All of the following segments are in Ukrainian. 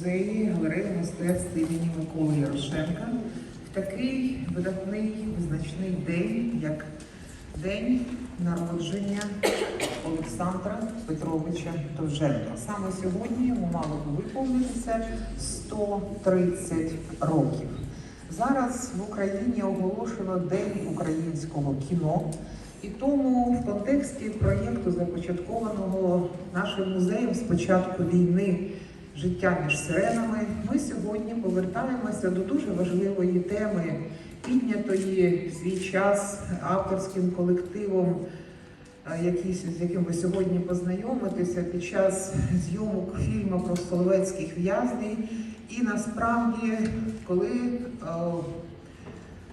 Музеї галереї мистецтв імені Миколи Ярошенка в такий видатний визначний день, як День народження Олександра Петровича Довженка. Саме сьогодні йому мало би виповнитися 130 років. Зараз в Україні оголошено День українського кіно. І тому в контексті проєкту, започаткованого нашим музеєм з початку війни Життя між сиренами, ми сьогодні повертаємося до дуже важливої теми, піднятої в свій час авторським колективом, е, який, з яким ви сьогодні познайомитеся під час зйомок фільму про соловецьких в'язнів. І насправді, коли е,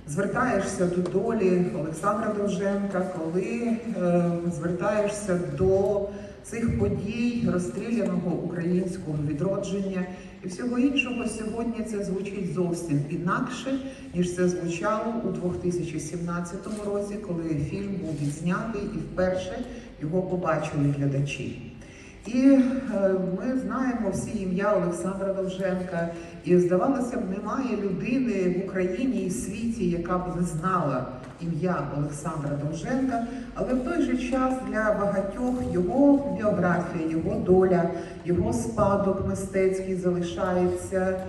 звертаєшся до долі Олександра Довженка, коли е, звертаєшся до цих подій розстріляного українського відродження і всього іншого, сьогодні це звучить зовсім інакше, ніж це звучало у 2017 році, коли фільм був відзнятий і вперше його побачили глядачі. І е, ми знаємо всі ім'я Олександра Довженка. І здавалося б, немає людини в Україні і світі, яка б не знала ім'я Олександра Довженка. Але в той же час для багатьох його біографія, його доля, його спадок мистецький залишається.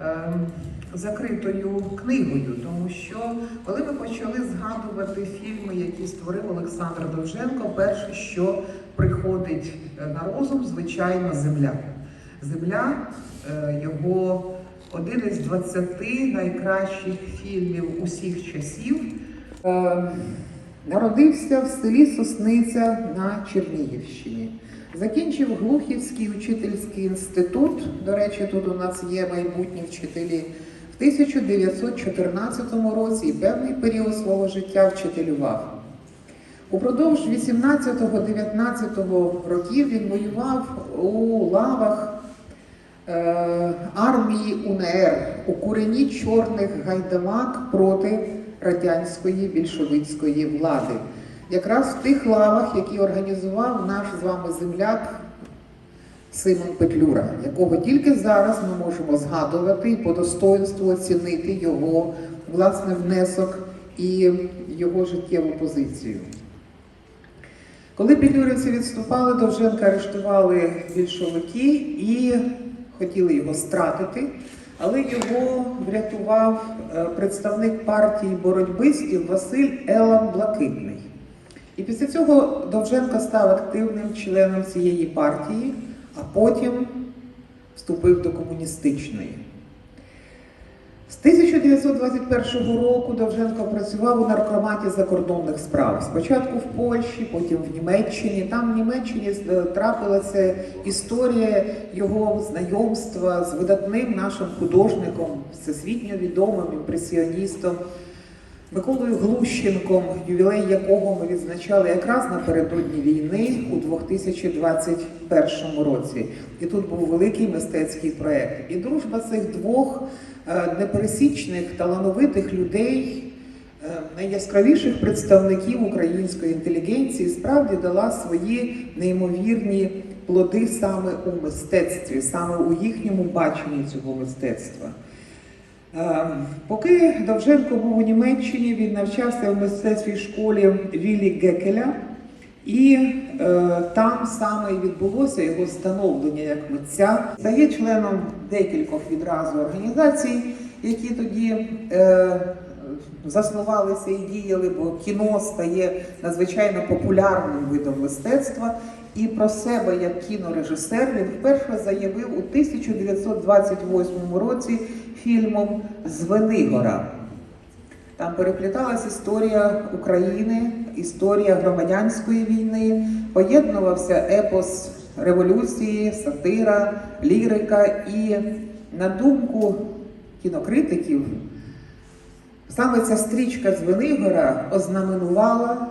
ем, Закритою книгою, тому що коли ми почали згадувати фільми, які створив Олександр Довженко, перше, що приходить е, на розум, звичайно, земля. Земля е, його один із 20 найкращих фільмів усіх часів. Е, Народився в селі Сосниця на Чернігівщині. Закінчив Глухівський учительський інститут. До речі, тут у нас є майбутні вчителі. В 1914 році і певний період свого життя вчителював. Упродовж 18-19 років він воював у лавах е, армії УНР у курені чорних гайдамак проти радянської більшовицької влади. Якраз в тих лавах, які організував наш з вами земляк Симон Петлюра, якого тільки зараз ми можемо згадувати і по достоинству оцінити його власне внесок і його життєву позицію. Коли петлюрівці відступали, Довженка арештували більшовики і хотіли його стратити, але його врятував е, представник партії боротьбистів Василь Елан Блакитний. І після цього Довженко став активним членом цієї партії, а потім вступив до комуністичної. З 1921 року Довженко працював у наркоматі закордонних справ. Спочатку в Польщі, потім в Німеччині. Там в Німеччині е, трапилася історія його знайомства з видатним нашим художником, всесвітньо відомим імпресіоністом Миколою Глущенком, ювілей якого ми відзначали якраз напередодні війни у 2021 році. І тут був великий мистецький проект. І дружба цих двох непересічних талановитих людей, е, найяскравіших представників української інтелігенції, справді дала свої неймовірні плоди саме у мистецтві, саме у їхньому баченні цього мистецтва. Е, Поки Довженко був у Німеччині, він навчався в мистецькій школі Віллі Гекеля, і е, там саме і відбулося його становлення як митця. Стає членом декількох відразу організацій, які тоді е, заснувалися і діяли, бо кіно стає надзвичайно популярним видом мистецтва. І про себе як кінорежисер він вперше заявив у 1928 році фільмом Звенигора. Там перепліталась історія України, історія громадянської війни, поєднувався епос революції, сатира, лірика. І на думку кінокритиків, саме ця стрічка Звенигора ознаменувала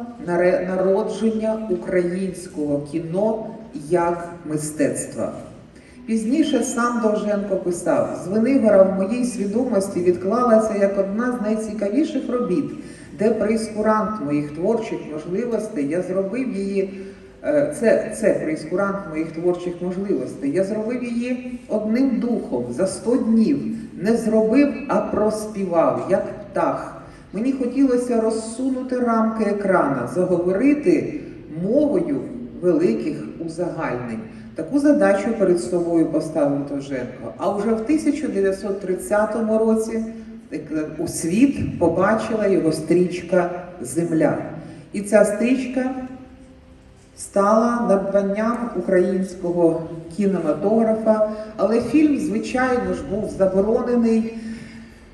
народження українського кіно як мистецтва. Пізніше сам Довженко писав: Звенигора в моїй свідомості відклалася як одна з найцікавіших робіт, де прейскурант моїх творчих можливостей я зробив її Це, це прейскурант моїх творчих можливостей. Я зробив її одним духом за 100 днів. Не зробив, а проспівав, як птах. Мені хотілося розсунути рамки екрана, заговорити мовою великих узагальнень. Таку задачу перед собою поставив Довженко. А вже в 1930 році у світ побачила його стрічка Земля. І ця стрічка стала надбанням українського кінематографа, але фільм, звичайно ж, був заборонений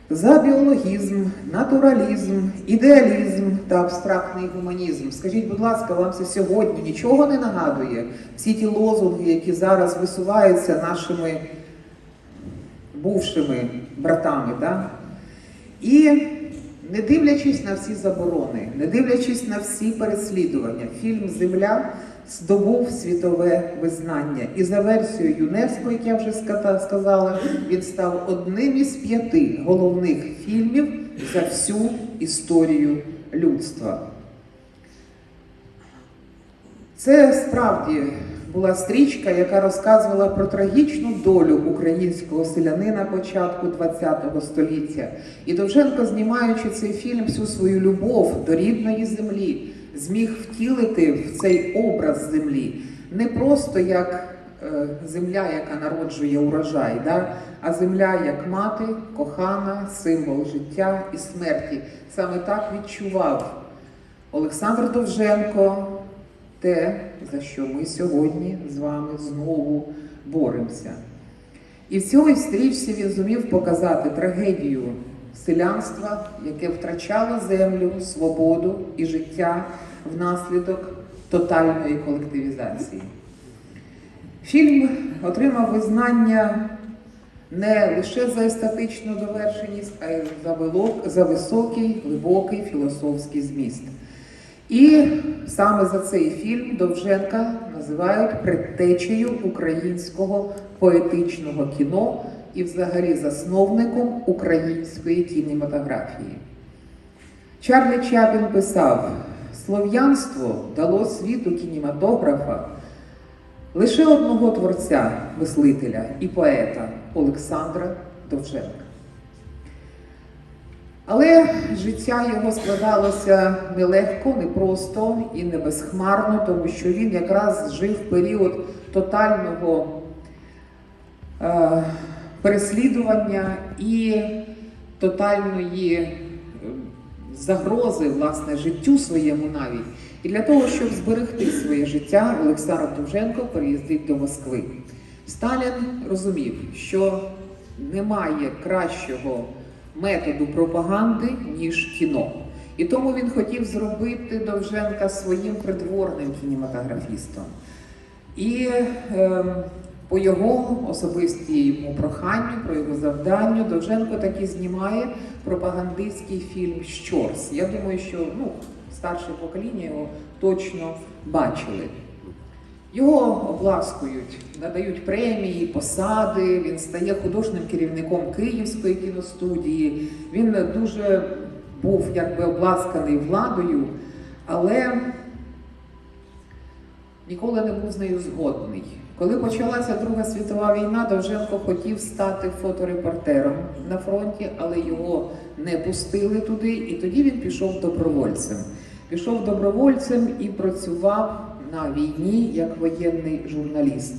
за біологізм, натуралізм, ідеалізм та абстрактний гуманізм. Скажіть, будь ласка, вам це сьогодні нічого не нагадує? Всі ті лозунги, які зараз висуваються нашими бувшими братами, да? І не дивлячись на всі заборони, не дивлячись на всі переслідування, фільм Земля здобув світове визнання. І за версією ЮНЕСКО, як я вже сказала, він став одним із п'яти головних фільмів за всю історію людства. Це справді була стрічка, яка розказувала про трагічну долю українського селянина початку ХХ століття. І Довженко, знімаючи цей фільм, всю свою любов до рідної землі, зміг втілити в цей образ землі не просто як е, земля, яка народжує урожай, да? а земля як мати, кохана, символ життя і смерті. Саме так відчував Олександр Довженко те, за що ми сьогодні з вами знову боремося. І в цій стрічці він зумів показати трагедію селянства, яке втрачало землю, свободу і життя внаслідок тотальної колективізації. Фільм отримав визнання не лише за естетичну довершеність, а й за, за високий, глибокий філософський зміст. І саме за цей фільм Довженка називають предтечею українського поетичного кіно і взагалі засновником української кінематографії. Чарлі Чаплін писав: слов'янство дало світу кінематографа лише одного творця, мислителя і поета Олександра Довженка. Але життя його складалося нелегко, непросто і не безхмарно, тому що він якраз жив період тотального е, переслідування і тотальної е, загрози власне життю своєму навіть. І для того, щоб зберегти своє життя, Олександр Довженко переїздить до Москви. Сталін розумів, що немає кращого методу пропаганди, ніж кіно. І тому він хотів зробити Довженка своїм придворним кінематографістом. І е, по його особистому проханню, про його завданню, Довженко таки знімає пропагандистський фільм Щорс. Я думаю, що ну, старше покоління його точно бачили. Його обласкують, надають премії, посади. Він стає художнім керівником Київської кіностудії. Він дуже був якби обласканий владою, але ніколи не був з нею згодний. Коли почалася Друга світова війна, Довженко хотів стати фоторепортером на фронті, але його не пустили туди, і тоді він пішов добровольцем. Пішов добровольцем і працював на війні як воєнний журналіст.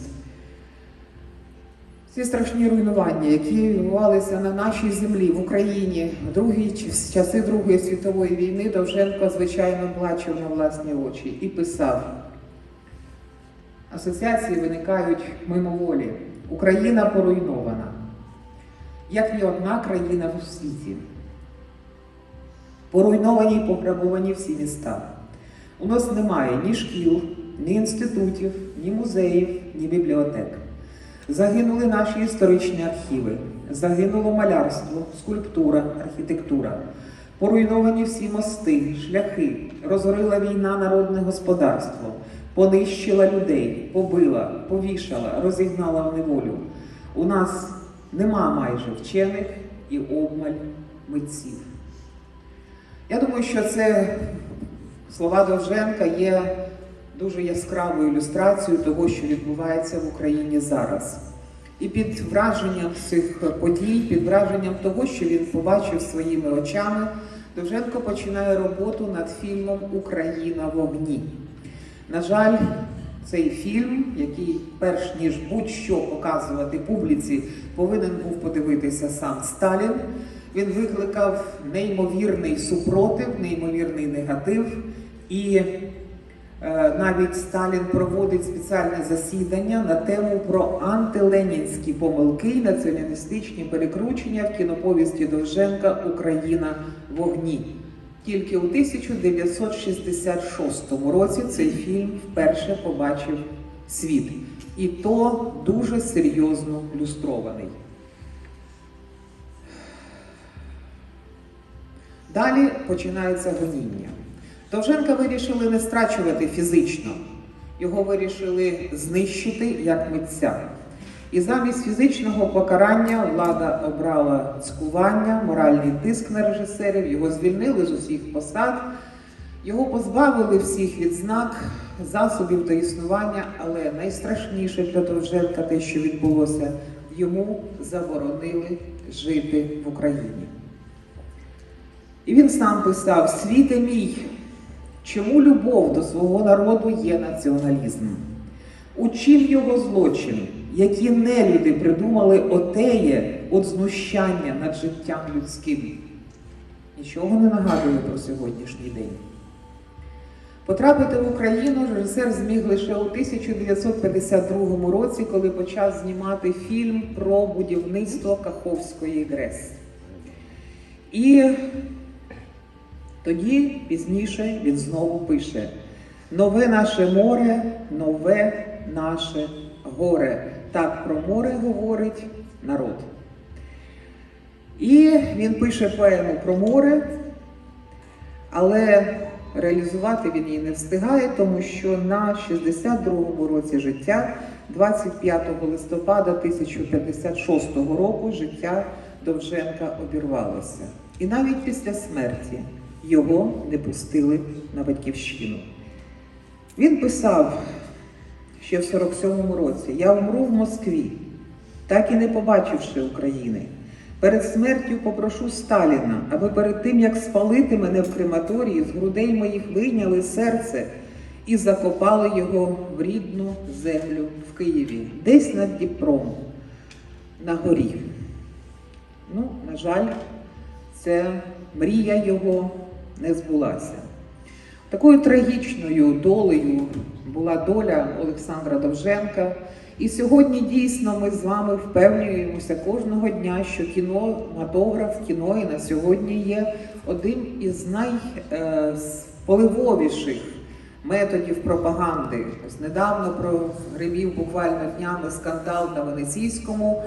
Ці страшні руйнування, які відбувалися на нашій землі в Україні в другі ч- часи Другої світової війни, Довженко, звичайно, бачив на власні очі і писав. Асоціації виникають мимоволі. Україна поруйнована, як ні одна країна в світі. Поруйновані і пограбовані всі міста. У нас немає ні шкіл, ні інститутів, ні музеїв, ні бібліотек. Загинули наші історичні архіви, загинуло малярство, скульптура, архітектура. Поруйновані всі мости, шляхи, розорила війна народне господарство, понищила людей, побила, повішала, розігнала в неволю. У нас нема майже вчених і обмаль митців. Я думаю, що це слова Довженка є дуже яскраву ілюстрацію того, що відбувається в Україні зараз. І під враженням цих подій, під враженням того, що він побачив своїми очами, Довженко починає роботу над фільмом Україна в огні. На жаль, цей фільм, який, перш ніж будь-що показувати публіці, повинен був подивитися сам Сталін. Він викликав неймовірний супротив, неймовірний негатив. І навіть Сталін проводить спеціальне засідання на тему про антиленінські помилки і націоналістичні перекручення в кіноповісті Довженка Україна в огні. Тільки у 1966 році цей фільм вперше побачив світ. І то дуже серйозно люстрований. Далі починається гоніння. Довженка вирішили не страчувати фізично, його вирішили знищити як митця. І замість фізичного покарання влада обрала цькування, моральний тиск на режисерів, його звільнили з усіх посад, його позбавили всіх відзнак, засобів до існування, але найстрашніше для Довженка те, що відбулося, йому заборонили жити в Україні. І він сам писав: Світе мій, чому любов до свого народу є націоналізмом? У чим його злочин, які нелюди придумали отеє от знущання над життям людським? Нічого не нагадує про сьогоднішній день. Потрапити в Україну режисер зміг лише у 1952 році, коли почав знімати фільм про будівництво Каховської ГРЕС. І тоді пізніше він знову пише: Нове наше море, нове наше горе. Так про море говорить народ. І він пише поему про море, але реалізувати він її не встигає, тому що на 62-му році життя, 25 листопада 1056 року, життя Довженка обірвалося. І навіть після смерті його не пустили на батьківщину. Він писав ще в 47-му році: Я вмру в Москві, так і не побачивши України. Перед смертю попрошу Сталіна, аби перед тим, як спалити мене в крематорії, з грудей моїх вийняли серце і закопали його в рідну землю в Києві, десь над Дніпром, на горі. Ну, на жаль, це мрія його не збулася. Такою трагічною долею була доля Олександра Довженка. І сьогодні дійсно ми з вами впевнюємося кожного дня, що кінематограф, кіно і на сьогодні є одним із найвпливовіших методів пропаганди. Ось недавно прогремів буквально днями скандал на Венеційському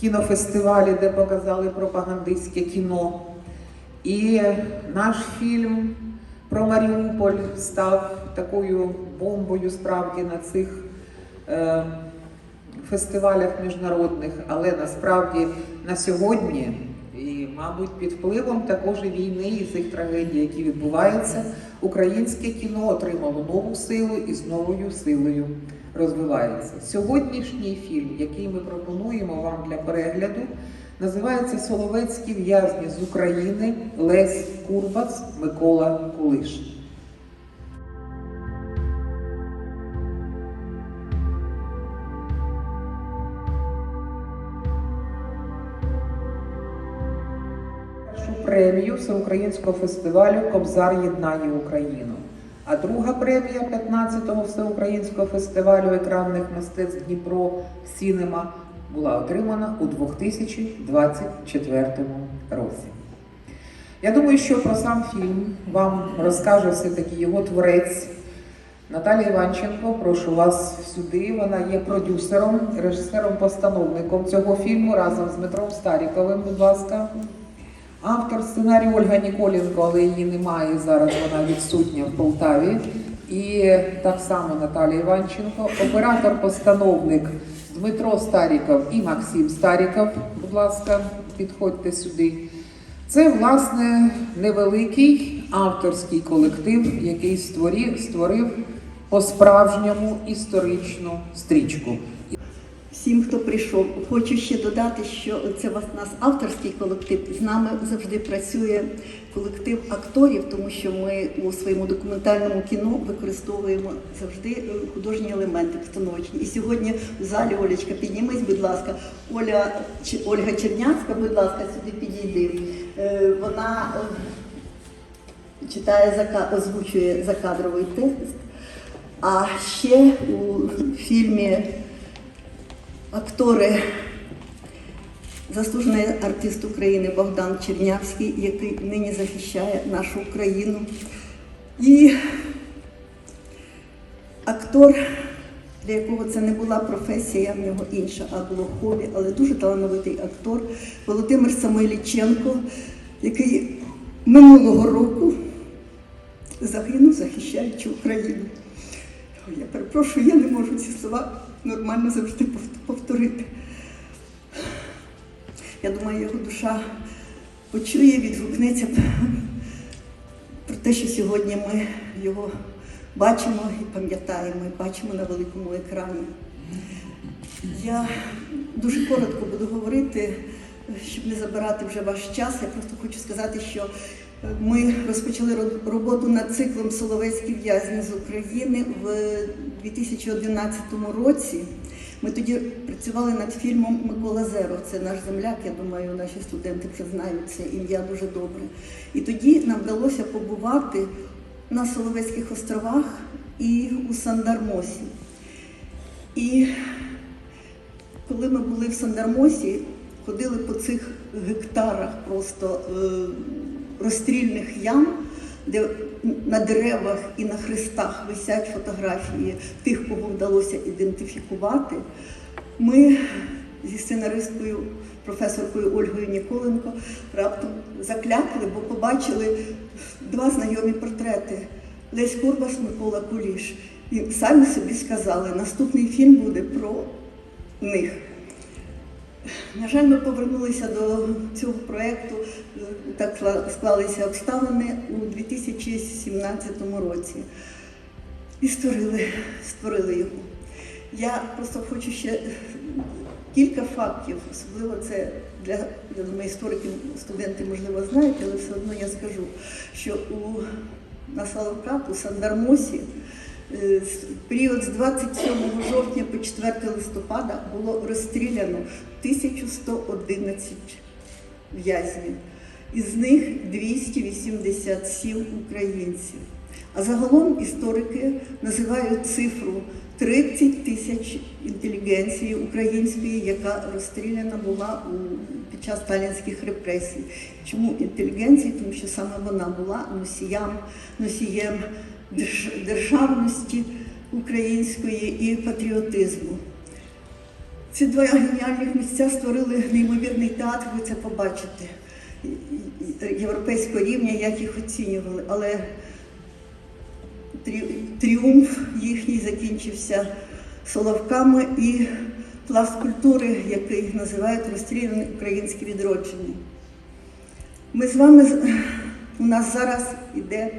кінофестивалі, де показали пропагандистське кіно. І наш фільм про Маріуполь став такою бомбою справді на цих е, фестивалях міжнародних, але насправді на сьогодні, і, мабуть, під впливом також і війни і цих трагедій, які відбуваються, українське кіно отримало нову силу і з новою силою розвивається. Сьогоднішній фільм, який ми пропонуємо вам для перегляду, називається Соловецькі в'язні з України Лесь Курбац, Микола Кулиш. Першу премію всеукраїнського фестивалю Кобзар єднає Україну. А друга премія 15-го всеукраїнського фестивалю екранних мистецтв Дніпро Сінема була отримана у 2024 році. Я думаю, що про сам фільм вам розкаже все-таки його творець Наталія Іванченко. Прошу вас сюди. Вона є продюсером, режисером-постановником цього фільму разом з Дмитром Старіковим, будь ласка. Автор сценарію Ольга Ніколенко, але її немає зараз. Вона відсутня в Полтаві. І так само Наталія Іванченко, оператор-постановник Дмитро Старіков і Максим Старіков. Будь ласка, підходьте сюди. Це, власне, невеликий авторський колектив, який створив, по-справжньому історичну стрічку. Всім, хто прийшов, хочу ще додати, що це у нас авторський колектив. З нами завжди працює колектив акторів, тому що ми у своєму документальному кіно використовуємо завжди е, художні елементи постановочні. І сьогодні в залі Олечка, піднімись, будь ласка, Оля Ч- Ольга Черняцька, будь ласка, сюди підійди. Е, Вона е, читає озвучує закадровий текст. А ще у фільмі актори, заслужений артист України Богдан Чернявський, який нині захищає нашу Україну. І актор, для якого це не була професія, в нього інша, а було хобі, але дуже талановитий актор Володимир Самойліченко, який минулого року загинув, захищаючи Україну. Я перепрошую, я не можу ці слова нормально завжди пов- повторити. Я думаю, його душа почує, відгукнеться про те, що сьогодні ми його бачимо і пам'ятаємо, і бачимо на великому екрані. Я дуже коротко буду говорити, щоб не забирати вже ваш час. Я просто хочу сказати, що ми розпочали роботу над циклом Соловецькі в'язні з України в 2011 році. Ми тоді працювали над фільмом Микола Зеро. Це наш земляк. Я думаю, наші студенти вже знають це ім'я дуже добре. І тоді нам вдалося побувати на Соловецьких островах і у Сандармосі. І коли ми були в Сандармосі, ходили по цих гектарах просто е, розстрільних ям, де на деревах і на хрестах висять фотографії тих, кого вдалося ідентифікувати. Ми зі сценаристкою, професоркою Ольгою Ніколенко раптом заклякли, бо побачили два знайомі портрети Лесь Курбас, Микола Куліш. І самі собі сказали, наступний фільм буде про них. На жаль, ми повернулися до цього проєкту, так склалися обставини у 2017 році. І створили, створили його. Я просто хочу ще кілька фактів, особливо це для, я думаю, істориків, студенти, можливо, знають, але все одно я скажу, що у, на Салавках, у Сандармосі, е, з- період з 27 жовтня по 4 листопада було розстріляно 1111 в'язнів. Із них 287 українців. А загалом історики називають цифру 30 тисяч інтелігенції української, яка розстріляна була під час сталінських репресій. Чому інтелігенції? Тому що саме вона була носієм держ- державності української і патріотизму. Ці два геніальних місця створили неймовірний театр, ви це побачите. Європейського рівня, як їх оцінювали. Але трі- тріумф їхній закінчився соловками і пласт культури, який називають розстріляне українське відродження. Ми з вами у нас зараз іде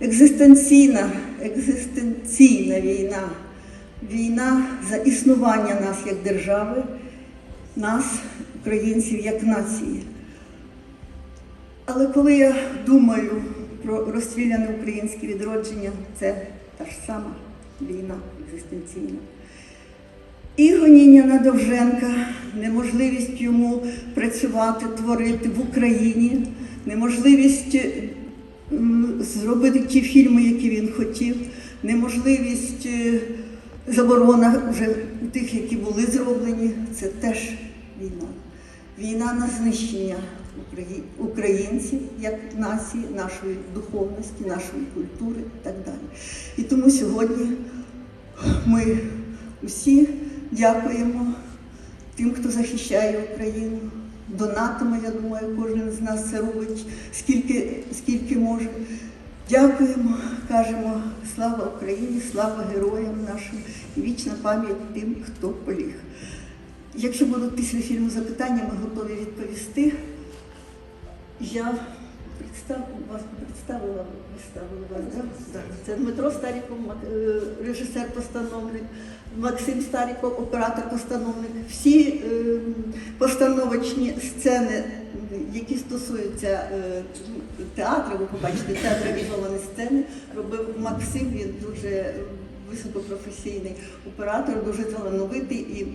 екзистенційна, екзистенційна війна. Війна за існування нас як держави, нас, українців, як нації. Але коли я думаю про розстріляне українське відродження, це та ж сама війна екзистенційна. І гоніння на Довженка, неможливість йому працювати, творити в Україні, неможливість зробити ті фільми, які він хотів, неможливість е, заборона вже тих, які були зроблені, це теж війна. Війна на знищення українців як нації, нашої духовності, нашої культури і так далі. І тому сьогодні ми усі дякуємо тим, хто захищає Україну. Донатимо, я думаю, кожен з нас це робить скільки, скільки може. Дякуємо, кажемо слава Україні, слава героям нашим і вічна пам'ять тим, хто поліг. Якщо будуть після фільму запитання, ми готові відповісти. Я представ, вас представила, представила вас? Да. Це Дмитро Старіков, е, режисер-постановник, Максим Старіков, оператор-постановник. Всі е, постановочні сцени, які стосуються е, театру, ви побачите, театралізовані сцени, робив Максим, він дуже високопрофесійний оператор, дуже талановитий, і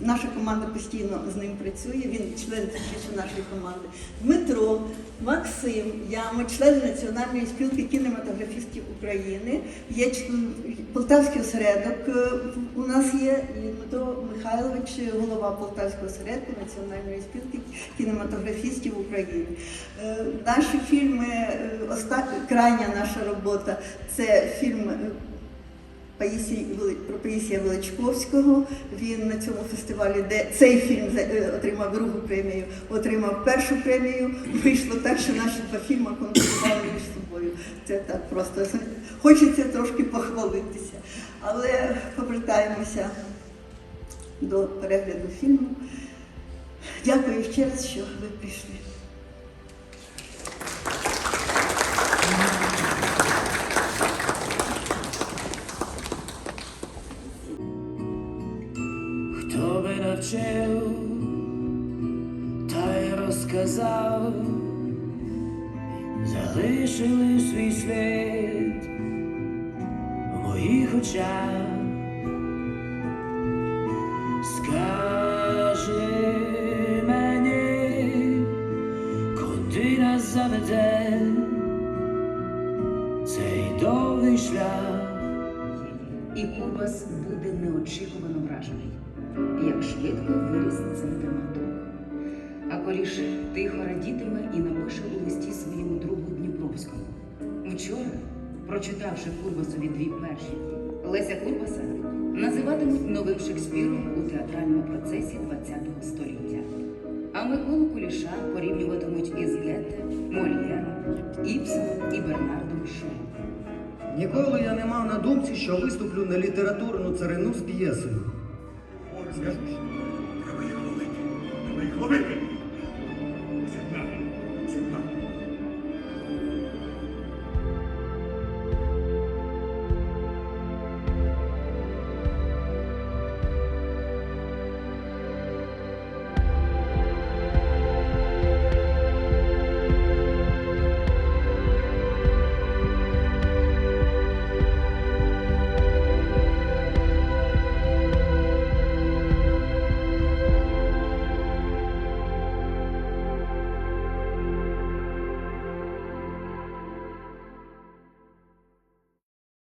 наша команда постійно з ним працює. Він член нашої команди. Дмитро, Максим, я ми члени Національної спілки кінематографістів України. Є член Полтавський осередок. е, У нас є Дмитро Михайлович, голова Полтавського осередку Національної спілки кінематографістів України. Е, Наші фільми, е, крайня наша робота це фільм. е, Паїсій Вели- про Паїсія Величковського. Він на цьому фестивалі, де цей фільм е, отримав другу премію, отримав першу премію. Вийшло так, що наші два фільми конкурували між собою. Це так просто хочеться трошки похвалитися. Але повертаємося до перегляду фільму. Дякую ще раз, що ви прийшли. В. Скажи мені, куди нас заведе цей довгий шлях. І Кубас буде неочікувано вражений, як швидко виріс цей драматург. А Коліш тихо радітиме і напише у листі своєму другу Дніпровському. Вчора, прочитавши Курбасові дві перші, Леся Курбаса називатимуть новим Шекспіром у театральному процесі ХХ століття. А Миколу Куліша порівнюватимуть із Гетте, Мольєром, Іпсом і Бернардом Шо. Ніколи я не мав на думці, що виступлю на літературну царину з п'єсою. Скажу, що треба їх ловити. Треба їх ловити. Це правда.